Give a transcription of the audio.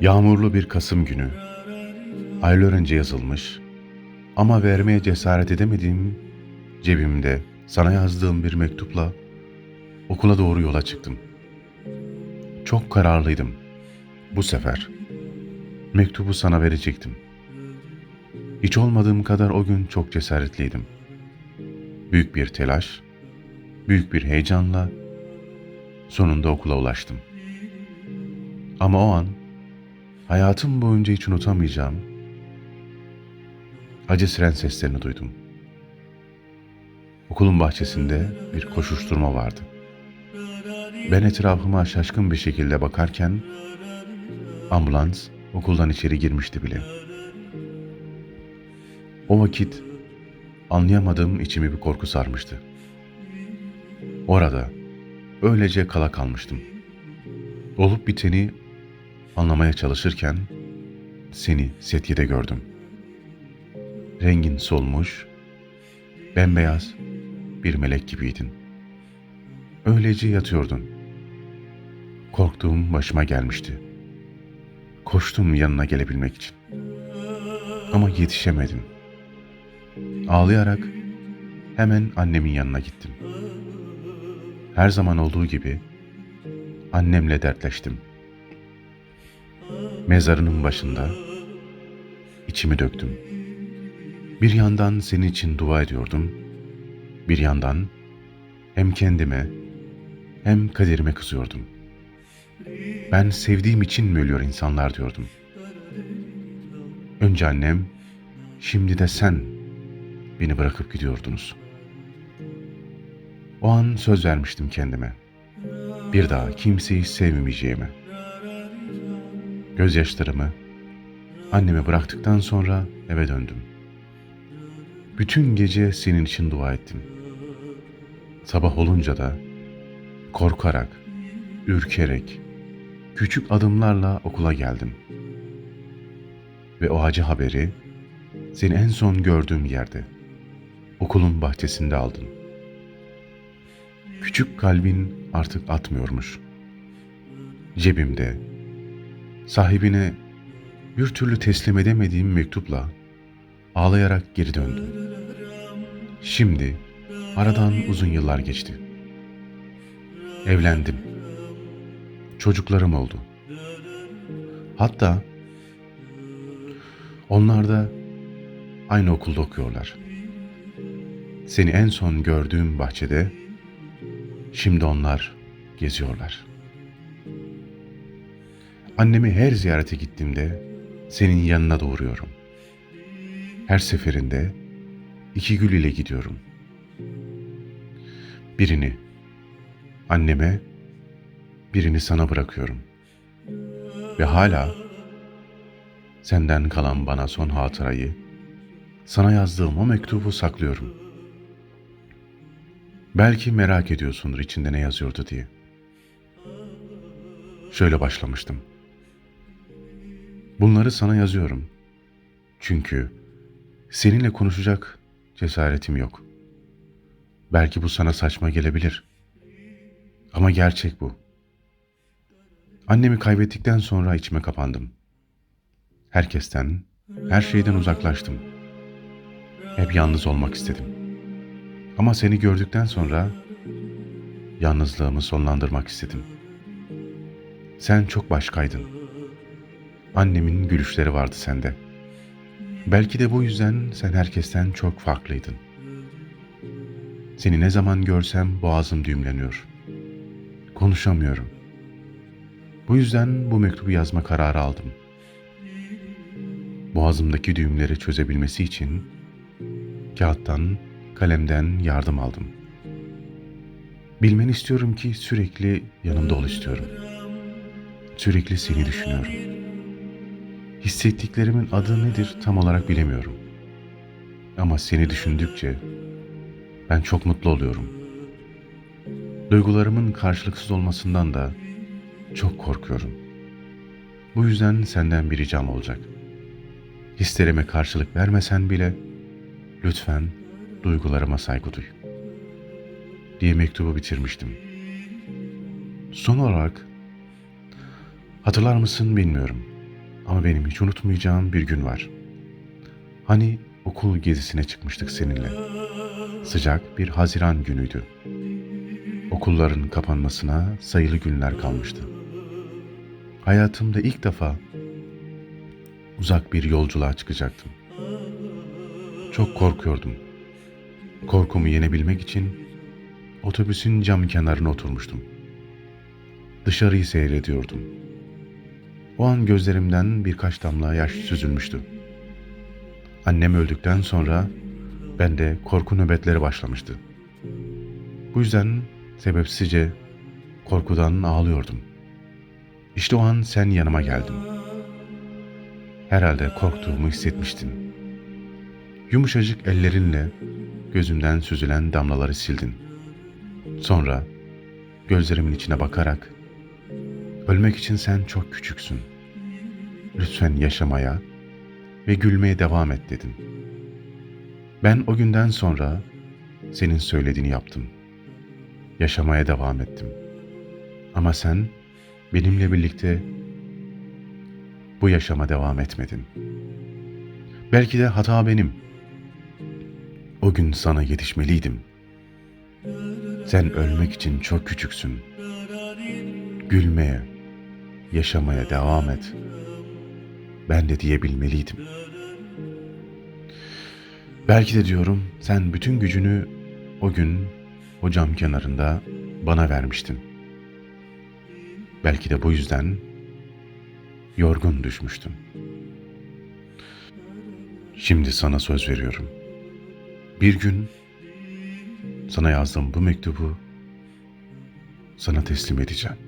Yağmurlu bir Kasım günü. Aylar önce yazılmış ama vermeye cesaret edemediğim cebimde sana yazdığım bir mektupla okula doğru yola çıktım. Çok kararlıydım. Bu sefer mektubu sana verecektim. Hiç olmadığım kadar o gün çok cesaretliydim. Büyük bir telaş, büyük bir heyecanla sonunda okula ulaştım. Ama o an hayatım boyunca hiç unutamayacağım acı siren seslerini duydum. Okulun bahçesinde bir koşuşturma vardı. Ben etrafıma şaşkın bir şekilde bakarken ambulans okuldan içeri girmişti bile. O vakit anlayamadığım içimi bir korku sarmıştı. Orada öylece kala kalmıştım. Olup biteni anlamaya çalışırken seni setyede gördüm. Rengin solmuş, bembeyaz bir melek gibiydin. Öylece yatıyordun. Korktuğum başıma gelmişti. Koştum yanına gelebilmek için. Ama yetişemedim. Ağlayarak hemen annemin yanına gittim. Her zaman olduğu gibi annemle dertleştim. Mezarının başında içimi döktüm. Bir yandan senin için dua ediyordum. Bir yandan hem kendime hem kaderime kızıyordum. Ben sevdiğim için mi ölüyor insanlar diyordum. Önce annem, şimdi de sen beni bırakıp gidiyordunuz. O an söz vermiştim kendime. Bir daha kimseyi sevmeyeceğime. Gözyaşlarımı anneme bıraktıktan sonra eve döndüm. Bütün gece senin için dua ettim. Sabah olunca da korkarak, ürkerek, küçük adımlarla okula geldim. Ve o acı haberi seni en son gördüğüm yerde, okulun bahçesinde aldın. Küçük kalbin artık atmıyormuş. Cebimde, sahibine bir türlü teslim edemediğim mektupla ağlayarak geri döndüm. Şimdi aradan uzun yıllar geçti. Evlendim. Çocuklarım oldu. Hatta onlar da aynı okulda okuyorlar. Seni en son gördüğüm bahçede şimdi onlar geziyorlar. Annemi her ziyarete gittiğimde senin yanına doğruyorum. Her seferinde iki gül ile gidiyorum. Birini anneme, birini sana bırakıyorum. Ve hala senden kalan bana son hatırayı, sana yazdığım o mektubu saklıyorum. Belki merak ediyorsundur içinde ne yazıyordu diye. Şöyle başlamıştım. Bunları sana yazıyorum. Çünkü seninle konuşacak cesaretim yok. Belki bu sana saçma gelebilir. Ama gerçek bu. Annemi kaybettikten sonra içime kapandım. Herkesten, her şeyden uzaklaştım. Hep yalnız olmak istedim. Ama seni gördükten sonra yalnızlığımı sonlandırmak istedim. Sen çok başkaydın. Annemin gülüşleri vardı sende. Belki de bu yüzden sen herkesten çok farklıydın. Seni ne zaman görsem boğazım düğümleniyor. Konuşamıyorum. Bu yüzden bu mektubu yazma kararı aldım. Boğazımdaki düğümleri çözebilmesi için kağıttan, kalemden yardım aldım. Bilmeni istiyorum ki sürekli yanımda ol istiyorum. Sürekli seni düşünüyorum. Hissettiklerimin adı nedir tam olarak bilemiyorum. Ama seni düşündükçe ben çok mutlu oluyorum. Duygularımın karşılıksız olmasından da çok korkuyorum. Bu yüzden senden bir ricam olacak. Hislerime karşılık vermesen bile lütfen duygularıma saygı duy. Diye mektubu bitirmiştim. Son olarak hatırlar mısın bilmiyorum. Ama benim hiç unutmayacağım bir gün var. Hani okul gezisine çıkmıştık seninle. Sıcak bir Haziran günüydü. Okulların kapanmasına sayılı günler kalmıştı. Hayatımda ilk defa uzak bir yolculuğa çıkacaktım. Çok korkuyordum. Korkumu yenebilmek için otobüsün cam kenarına oturmuştum. Dışarıyı seyrediyordum. O an gözlerimden birkaç damla yaş süzülmüştü. Annem öldükten sonra bende korku nöbetleri başlamıştı. Bu yüzden sebepsizce korkudan ağlıyordum. İşte o an sen yanıma geldin. Herhalde korktuğumu hissetmiştin. Yumuşacık ellerinle gözümden süzülen damlaları sildin. Sonra gözlerimin içine bakarak ölmek için sen çok küçüksün. Lütfen yaşamaya ve gülmeye devam et dedin. Ben o günden sonra senin söylediğini yaptım. Yaşamaya devam ettim. Ama sen benimle birlikte bu yaşama devam etmedin. Belki de hata benim. O gün sana yetişmeliydim. Sen ölmek için çok küçüksün. Gülmeye, yaşamaya devam et. Ben de diyebilmeliydim. Belki de diyorum sen bütün gücünü o gün o cam kenarında bana vermiştin. Belki de bu yüzden yorgun düşmüştüm. Şimdi sana söz veriyorum. Bir gün sana yazdığım bu mektubu sana teslim edeceğim.